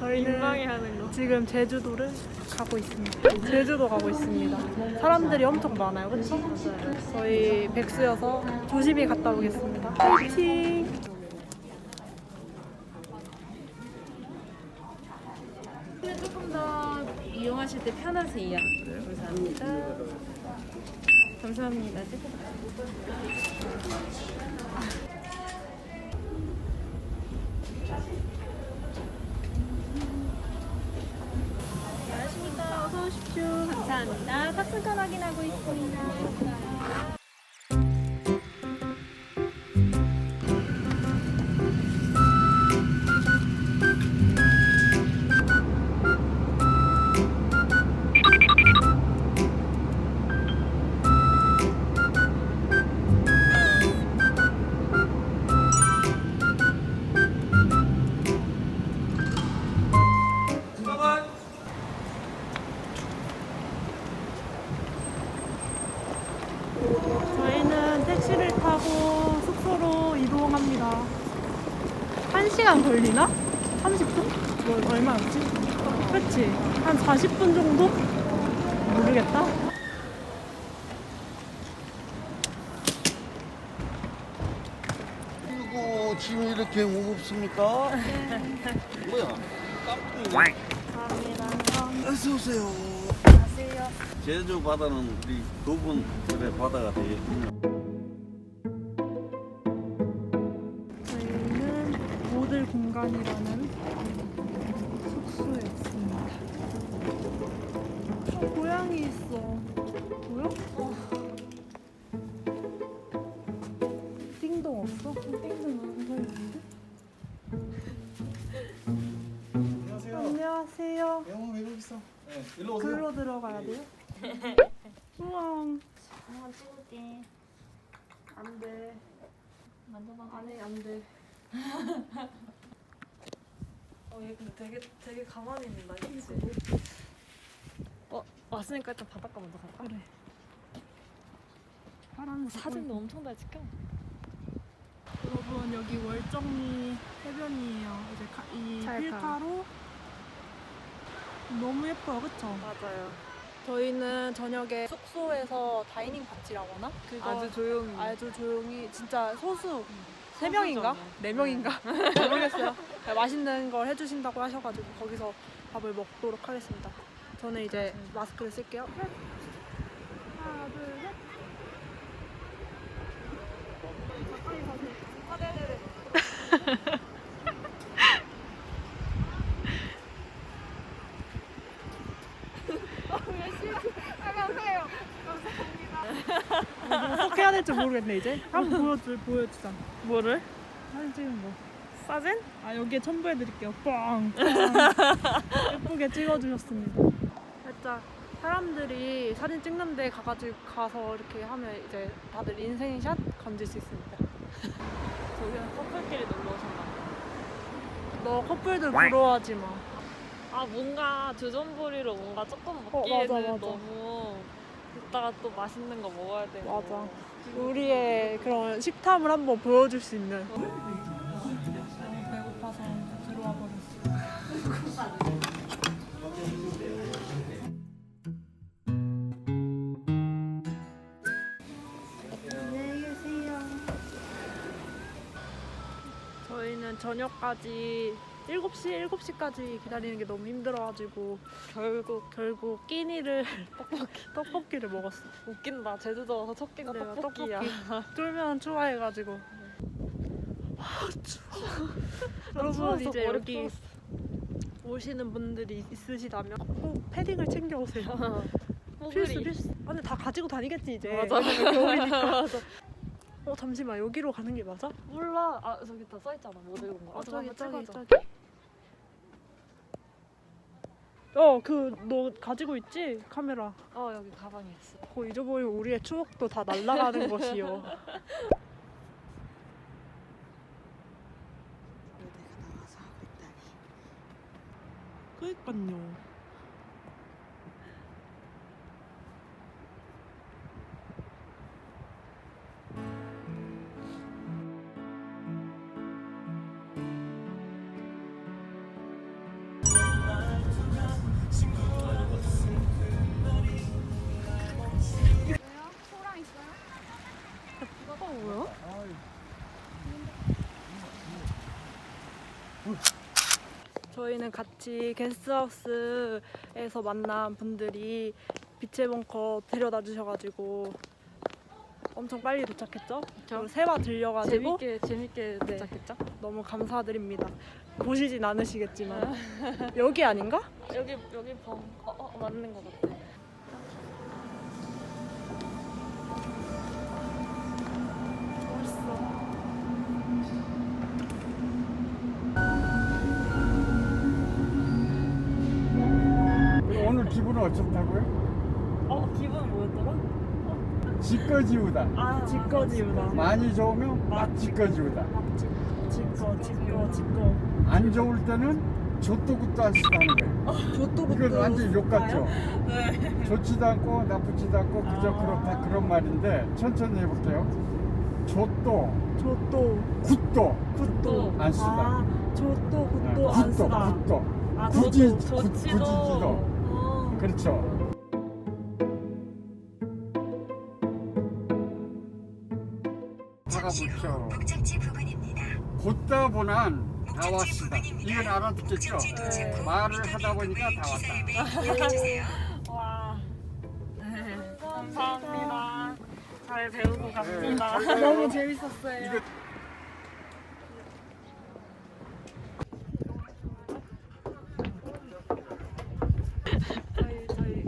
저희는 민망해 하는 거. 지금 제주도를 가고 있습니다. 제주도 가고 있습니다. 사람들이 엄청 많아요, 그렇죠? 저희 백수여서 조심히 갔다 오겠습니다. 파이팅! 조금 더 이용하실 때 편하세요. 감사합니다. 감사합니다. 안녕하 감사합니다. 탑승권 확인하고 있습니다. 저희는 택시를 타고 숙소로 이동합니다. 1시간 걸리나? 30분? 뭐 얼마였지? 그치? 한 40분 정도? 모르겠다. 그리고 지금 이렇게 무겁습니까? 뭐야? 깜짝이야. 감사합니다. 어서 오세요. 안녕하세요. 제주 바다는 우리 두 분들의 바다가 되겠군요. 저희는 모들 공간이라는 일로 오세요. 글로 들어가야 돼요? 우와. 한번 찍을게. 안 돼. 만져봐. 안에 안 돼. 어, 얘 근데 되게 되게 가만히 있는다, 그치? 어, 왔으니까 일단 바닷가 먼저 갈까? 그래. 파란 사진도 엄청 잘 찍혀. 여러분 여기 월정리 해변이에요. 이제 가, 이 잘 가. 필카로 너무 예뻐요, 그쵸? 맞아요. 저희는 저녁에 숙소에서 다이닝 파티라거나 그거 아주 조용히. 아주 조용히 진짜 소수 세. 명인가 네 명인가 모르겠어요. 네, 맛있는 걸 해주신다고 하셔가지고 거기서 밥을 먹도록 하겠습니다. 저는 이제 마스크를 쓸게요. 하나 둘 셋. 가까이 가세요. 아 네네네. 어떻게 해야 될지 모르겠네 이제. 한번 보여줄 보여주자. 뭐를? 사진 찍은 거. 사진? 아 여기에 첨부해 드릴게요. 빵. 빵. 예쁘게 찍어주셨습니다. 살짝 사람들이 사진 찍는데 가가지고 가서 이렇게 하면 이제 다들 인생샷 건질 수 있습니다. 저기는 커플끼리 놀러 오셨나? 너 커플들 부러워하지 마. 아 뭔가 주전부리로 뭔가 조금 어, 먹기에는 맞아, 맞아. 너무 이따가 또 맛있는 거 먹어야 되고 맞아. 우리의 그런 식탐을 한번 보여줄 수 있는. 배고파서 들어와 버렸어. 안녕히 계세요. 저희는 저녁까지 7시, 7시까지 기다리는 게 너무 힘들어가지고 결국. 결국 끼니를 떡볶이. 떡볶이를 먹었어. 웃긴다. 제주도 와서 첫 끼가 내가 떡볶이야. 쫄면 추가해가지고. 아 추워. 여러분 이제 머리 여기 오시는 분들이 있으시다면 꼭 패딩을 챙겨 오세요. 필수 필수. 아, 근데 다 가지고 다니겠지 이제. 맞아 겨울이니까. 맞아. 어 잠시만. 여기로 가는 게 맞아? 몰라. 아 저기 다 써있잖아. 뭐 들고 거. 어 아, 저기 저기. 저기 어 그 너 가지고 있지? 카메라. 어 여기 가방에 있어. 그거 잊어버리면 우리의 추억도 다 날아가는 것이요 저희는 같이 게스트하우스에서 만난 분들이 빛의 벙커 데려다 주셔가지고 엄청 빨리 도착했죠. 그리고 세바 들려가지고 재밌게 재밌게 네. 도착했죠? 너무 감사드립니다. 보시진 않으시겠지만 여기 아닌가? 여기 여기 방 어, 어, 맞는 것 같아. 기분은 어떻다고요? 어 기분 뭐였더라? 지꺼지우다. 아 지꺼지우다. 많이 좋으면 막 지꺼지우다. 지꺼 지꺼 지꺼. 안 좋을 때는 조또굿도 안 쓰고 하는 거예요. 저또 이건 완전 욕 같죠? 좋지도 않고 나쁘지도 않고 그저 그렇다 그런 말인데 천천히 해볼게요. 조또, 저또 굿도 굿도 안 쓰다. 아 네, 굿도 안 굿도, 쓰다. 굿도. 아, 굳이, 저도, 굳- 좋지도. 굳이지도. 어. 그렇죠. 박아붙여. 목적지 부근입니다. 곧다 보난 다 목적지 왔습니다. 부근입니다. 이건 알아듣겠죠? 목적지 도착 후 말을 하다 보니까 다 왔다. 기사앱에 입력해주세요. 와. 네, 감사합니다. 잘 배우고 갑니다. 너무 재밌었어요. 이거 저희 저희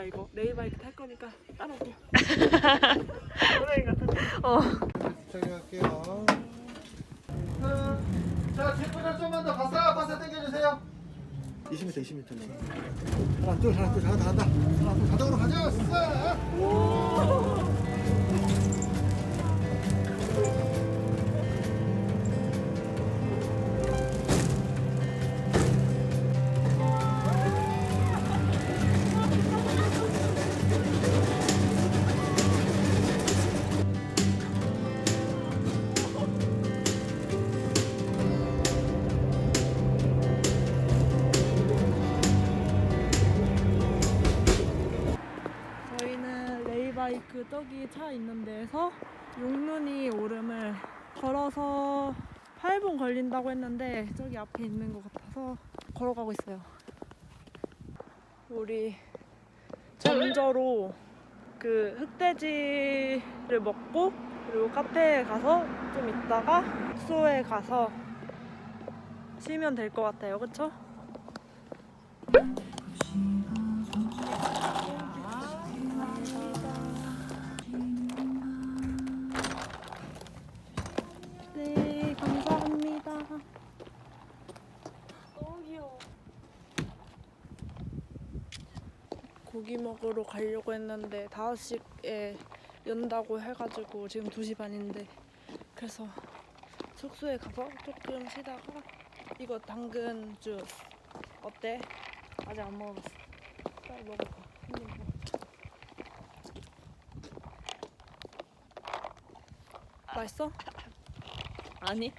뭐야 이거 레이바이크 탈 거니까 따라오고. 저기 할게요. 자, 뒷부분 좀만 더 바싹 바싹 당겨주세요. 20m, 20m. 하나, 둘, 하나, 둘, 하나, 하나, 하나, 둘, 자동으로 가자. 싹. 저 희는 레이바이크 저기 차 있는 데에서 용눈이 오름을 걸어서 8분 걸린다고 했는데 저기 앞에 있는 것 같아서 걸어가고 있어요. 우리 점저로 그 흑돼지를 먹고 그리고 카페에 가서 좀 있다가 숙소에 가서 쉬면 될 것 같아요. 그쵸? 고기 먹으러 가려고 했는데 5시에 연다고 해가지고 지금 2시 반인데 그래서 숙소에 가서 조금 쉬다가 이거 당근 주스 어때? 아직 안 먹어봤어 빨리 먹어봐. 맛있어? 아니?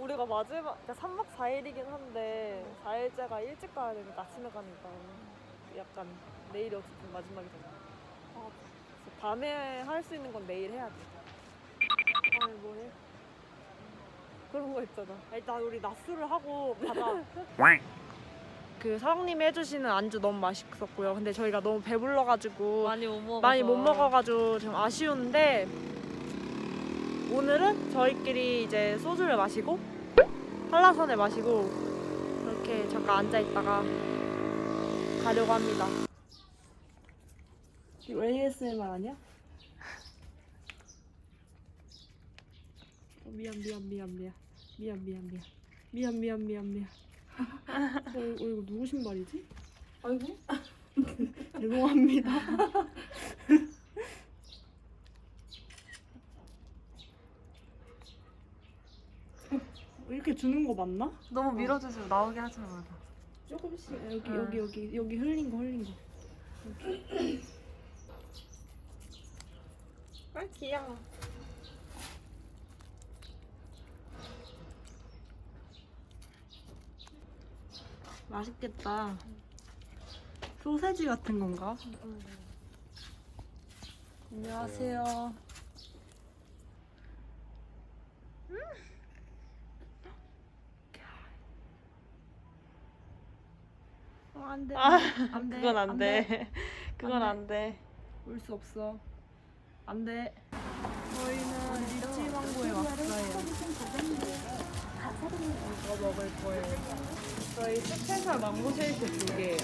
우리가 마지막 그러니까 3박 4일이긴 한데 4일째가 일찍 가야 되니까 아침에 가니까 약간 내일이 어쨌든 마지막이잖아. 아, 그래서 밤에 할 수 있는 건 내일 해야 돼. 아니 뭐해? 그런 거 있잖아. 일단 우리 낮술을 하고 가자 그 사장님이 해주시는 안주 너무 맛있었고요 근데 저희가 너무 배불러가지고 많이 못 먹어. 많이 못 먹어가지고 좀 아쉬운데 오늘은 저희끼리 이제 소주를 마시고 한라산을 마시고 이렇게 잠깐 앉아 있다가 가려고 합니다. 이거 ASMR 아니야? 어, 미안 미안 미안 미안 미안 미안 미안 미안 미안 미안 미안 어, 이거, 이거 누구 신발이지? 아이고 죄송합니다. 이렇게 주는 거 맞나? 너무 밀어주시고 나오게 하지 말자. 조금씩 여기 여기 여기 여기 흘린 거 흘린 거아 귀여워. 맛있겠다. 소세지 같은 건가? 안녕하세요. 안 돼. 아 안 돼. 그건 안 돼. 돼. 그건 안 돼. 올수 없어. 안 돼. 저희는 리치 망고에 왔어요. 이거 먹을 거예요. 저희 스페셜 망고 쉐이크 두 개예요.